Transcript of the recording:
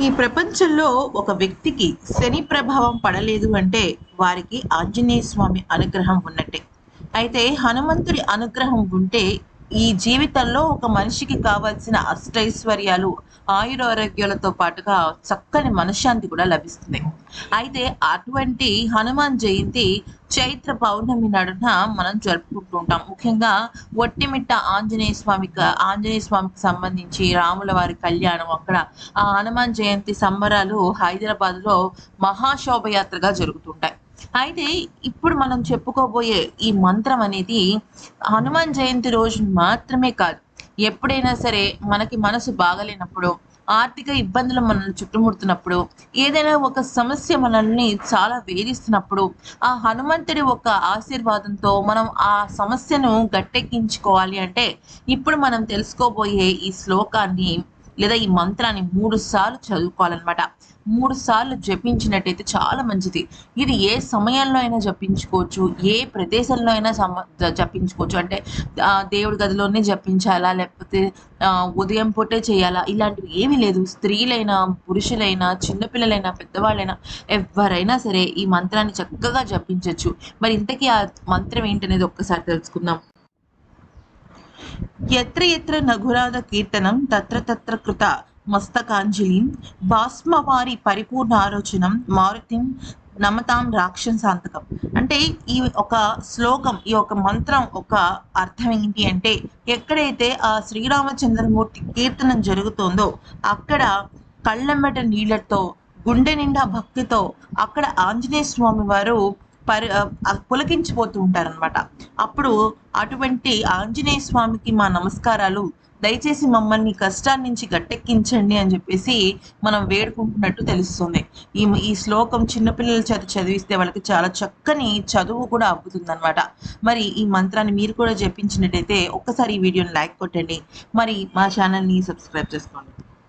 ఈ ప్రపంచంలో ఒక వ్యక్తికి శని ప్రభావం పడలేదు అంటే వారికి ఆంజనేయ స్వామి అనుగ్రహం ఉన్నట్టే. అయితే హనుమంతుడి అనుగ్రహం ఉంటే ఈ జీవితంలో ఒక మనిషికి కావాల్సిన అష్టైశ్వర్యాలు ఆయురారోగ్యాలతో పాటుగా చక్కని మనశ్శాంతి కూడా లభిస్తుంది. అయితే అటువంటి హనుమాన్ జయంతి చైత్ర పౌర్ణమి నడున మనం జరుపుకుంటూ ఉంటాం. ముఖ్యంగా ఒట్టిమిట్ట ఆంజనేయ స్వామికి ఆంజనేయ స్వామికి సంబంధించి రాముల వారి కళ్యాణం అక్కడ. ఆ హనుమాన్ జయంతి సంబరాలు హైదరాబాద్లో మహాశోభయాత్రగా జరుగుతుంటాయి. అయితే ఇప్పుడు మనం చెప్పుకోబోయే ఈ మంత్రం అనేది హనుమాన్ జయంతి రోజు మాత్రమే కాదు. ఎప్పుడైనా సరే మనకి మనసు బాగలేనప్పుడు ఆర్థిక ఇబ్బందులు మనల్ని చుట్టుముడుతున్నప్పుడు ఏదైనా ఒక సమస్య మనల్ని చాలా వేధిస్తున్నప్పుడు ఆ హనుమంతుడి ఒక ఆశీర్వాదంతో మనం ఆ సమస్యను గట్టెక్కించుకోవాలి అంటే ఇప్పుడు మనం తెలుసుకోబోయే ఈ శ్లోకాన్ని లేదా ఈ మంత్రాన్ని మూడు సార్లు చదువుకోవాలన్నమాట. మూడు సార్లు జపించినట్టయితే చాలా మంచిది. ఇది ఏ సమయంలో అయినా జపించుకోవచ్చు ఏ ప్రదేశంలో అయినా సమ జపించుకోవచ్చు. అంటే దేవుడి గదిలోనే జపించాలా లేకపోతే ఉదయం పూటే చేయాలా? ఇలాంటివి ఏమీ లేదు. స్త్రీలైనా పురుషులైనా చిన్నపిల్లలైనా పెద్దవాళ్ళైనా ఎవరైనా సరే ఈ మంత్రాన్ని చక్కగా జపించవచ్చు మరి ఇంతకీ ఆ మంత్రం ఏంటనేది ఒక్కసారి తెలుసుకుందాం. ఎత్ర ఎత్ర నఘురాధ కీర్తనం తత్ర తత్ర కృత మస్తకాంజలిం భాస్మవారి పరిపూర్ణ ఆలోచనం మారుతిం నమతాం రాక్షసాంతకం అంటే ఈ ఒక శ్లోకం ఈ ఒక మంత్రం ఒక అర్థం ఏంటి అంటే ఎక్కడైతే ఆ శ్రీరామచంద్రమూర్తి కీర్తనం జరుగుతుందో అక్కడ కళ్ళెంబట నీళ్ళతో గుండె నిండా భక్తితో అక్కడ ఆంజనేయ స్వామి వారు పరి పులకించిపోతూ ఉంటారనమాట అప్పుడు అటువంటి ఆంజనేయ స్వామికి మా నమస్కారాలు దయచేసి మమ్మల్ని కష్టాల నుంచి గట్టెక్కించండి అని చెప్పేసి మనం వేడుకుంటున్నట్టు తెలుస్తుంది. ఈ ఈ శ్లోకం చిన్నపిల్లల చేత చదివిస్తే వాళ్ళకి చాలా చక్కని చదువు కూడా అబ్బుతుందన్నమాట. మరి ఈ మంత్రాన్ని మీరు కూడా జపించినట్టయితే ఒక్కసారి ఈ వీడియోని లైక్ కొట్టండి. మరి మా ఛానల్ని సబ్స్క్రైబ్ చేసుకోండి.